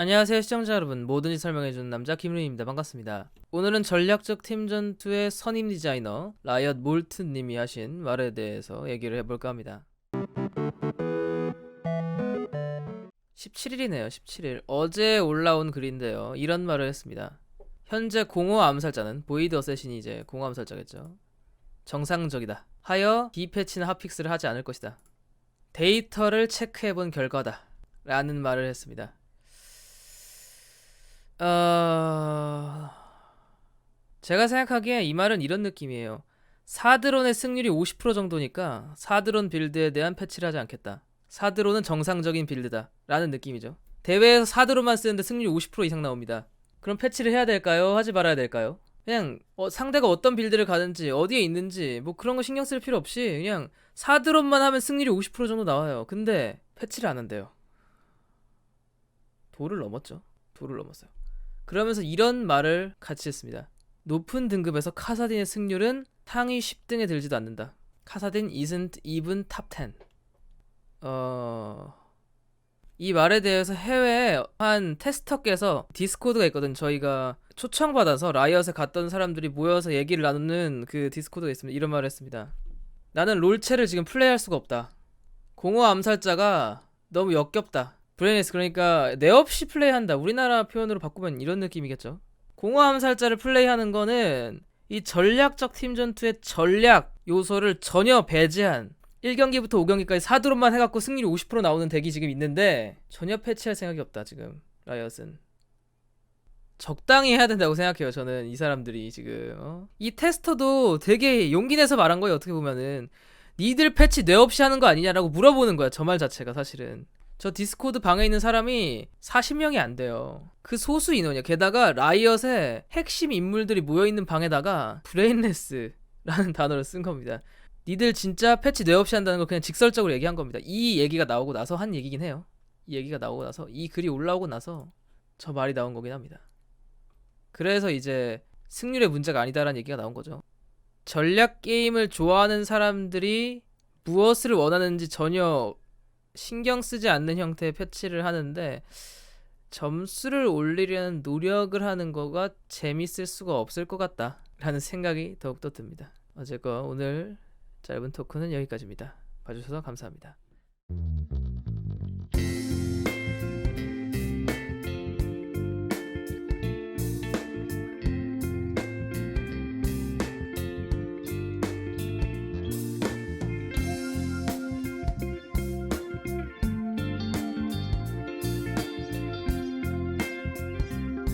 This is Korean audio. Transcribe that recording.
안녕하세요 시청자 여러분. 뭐든지 설명해주는 남자 김루입니다. 반갑습니다. 오늘은 전략적 팀 전투의 선임 디자이너 라이엇 몰튼 님이 하신 말에 대해서 얘기를 해볼까 합니다. 17일이네요 17일. 어제 올라온 글인데요. 이런 말을 했습니다. 현재 공허 암살자는 보이드 어쌔신이 이제 공허 암살자겠죠. 정상적이다. 하여 디패치나 핫픽스를 하지 않을 것이다. 데이터를 체크해본 결과다. 라는 말을 했습니다 어... 제가 생각하기에 이 말은 이런 느낌이에요. 사드론의 승률이 50% 정도니까 사드론 빌드에 대한 패치를 하지 않겠다. 사드론은 정상적인 빌드다. 라는 느낌이죠. 대회에서 사드론만 쓰는데 승률이 50% 이상 나옵니다. 그럼 패치를 해야 될까요? 하지 말아야 될까요? 그냥 어, 상대가 어떤 빌드를 가는지 어디에 있는지 뭐 그런 거 신경 쓸 필요 없이 그냥 사드론만 하면 승률이 50% 정도 나와요. 근데 패치를 안 한대요. 도를 넘었죠. 도를 넘었어요. 그러면서 이런 말을 같이 했습니다. 높은 등급에서 카사딘의 승률은 상위 10등에 들지도 않는다. 카사딘 isn't even top 10. 어... 이 말에 대해서 해외에 한 테스터께서 디스코드가 있거든. 저희가 초청받아서 라이엇에 갔던 사람들이 모여서 얘기를 나누는 그 디스코드가 있습니다. 이런 말을 했습니다. 나는 롤체를 지금 플레이할 수가 없다. 공허 암살자가 너무 역겹다. 브레이네스 그러니까 내 없이 플레이한다. 우리나라 표현으로 바꾸면 이런 느낌이겠죠. 공허 암살자를 플레이하는 거는 이 전략적 팀 전투의 전략 요소를 전혀 배제한 1경기부터 5경기까지 사드론만 해갖고 승률이 50% 나오는 덱이 지금 있는데 전혀 패치할 생각이 없다 지금 라이엇은 적당히 해야 된다고 생각해요 저는 이 사람들이 지금 어? 이 테스터도 되게 용기 내서 말한 거예요 어떻게 보면은 니들 패치 내 없이 하는 거 아니냐라고 물어보는 거야 저 말 자체가 사실은 저 디스코드 방에 있는 사람이 40명이 안 돼요. 그 소수 인원이야. 게다가 라이엇의 핵심 인물들이 모여있는 방에다가 브레인레스라는 단어를 쓴 겁니다. 니들 진짜 패치 뇌 없이 한다는 걸 그냥 직설적으로 얘기한 겁니다. 이 얘기가 나오고 나서 한 얘기긴 해요. 이 얘기가 나오고 나서 이 글이 올라오고 나서 저 말이 나온 거긴 합니다. 그래서 이제 승률의 문제가 아니다라는 얘기가 나온 거죠. 전략 게임을 좋아하는 사람들이 무엇을 원하는지 전혀 신경 쓰지 않는 형태의 패치를 하는데 점수를 올리려는 노력을 하는 거가 재밌을 수가 없을 것 같다라는 생각이 더욱더 듭니다. 어쨌건 오늘 짧은 토크는 여기까지입니다. 봐주셔서 감사합니다.